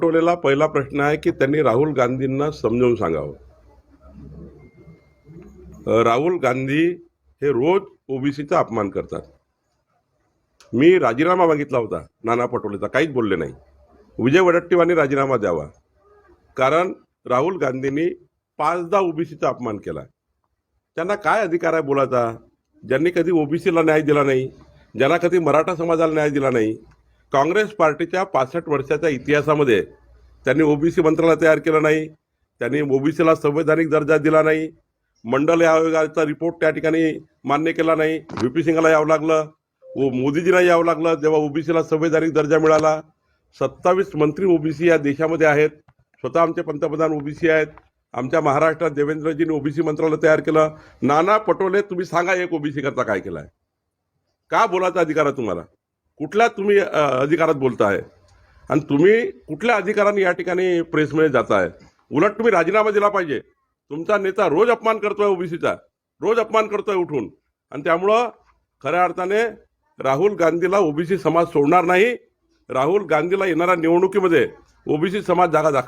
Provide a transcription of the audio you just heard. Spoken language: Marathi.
पटोलेला पहिला प्रश्न आहे की त्यांनी राहुल गांधींना समजावून सांगावं. राहुल गांधी हे रोज ओबीसीचा अपमान करतात. मी राजीनामा मागितला होता नाना पटोलेचा काहीच बोलले नाही. विजय वडट्टीवारने राजीनामा द्यावा. कारण राहुल गांधींनी पाचदा ओबीसीचा अपमान केला. त्यांना काय अधिकार आहे बोलायचा? ज्यांनी कधी ओबीसीला न्याय दिला नाही ज्यांना कधी मराठा समाजाला न्याय दिला नाही काँग्रेस पार्टीच्या पासष्ट वर्षाच्या इतिहासामध्ये त्यांनी ओबीसी मंत्रालय तयार केलं नाही त्यांनी ओबीसीला संवैधानिक दर्जा दिला नाही मंडल आयोगाचा रिपोर्ट त्या ठिकाणी मान्य केला नाही व्ही पी सिंगला यावं लागलं व मोदीजीला यावं लागलं जेव्हा ओबीसीला संवैधानिक दर्जा मिळाला. सत्तावीस मंत्री ओबीसी या देशामध्ये आहेत स्वतः आमचे पंतप्रधान ओबीसी आहेत आमच्या महाराष्ट्रात देवेंद्रजींनी ओबीसी मंत्रालय तयार केलं. नाना पटोले तुम्ही सांगा एक ओबीसी करता काय केलं आहे का बोलायचा अधिकार आहे तुम्हाला? कुठल्या तुम्ही अधिकारात बोलताय? आणि तुम्ही कुठल्या अधिकाराने या ठिकाणी प्रेसमध्ये जाताय? उलट तुम्ही राजीनामा दिला पाहिजे. तुमचा नेता रोज अपमान करतोय ओबीसीचा. रोज अपमान करतोय उठून. आणि त्यामुळं खऱ्या अर्थाने राहुल गांधीला ओबीसी समाज सोडणार नाही. राहुल गांधीला येणाऱ्या निवडणुकीमध्ये ओबीसी समाज जागा दाखवेल.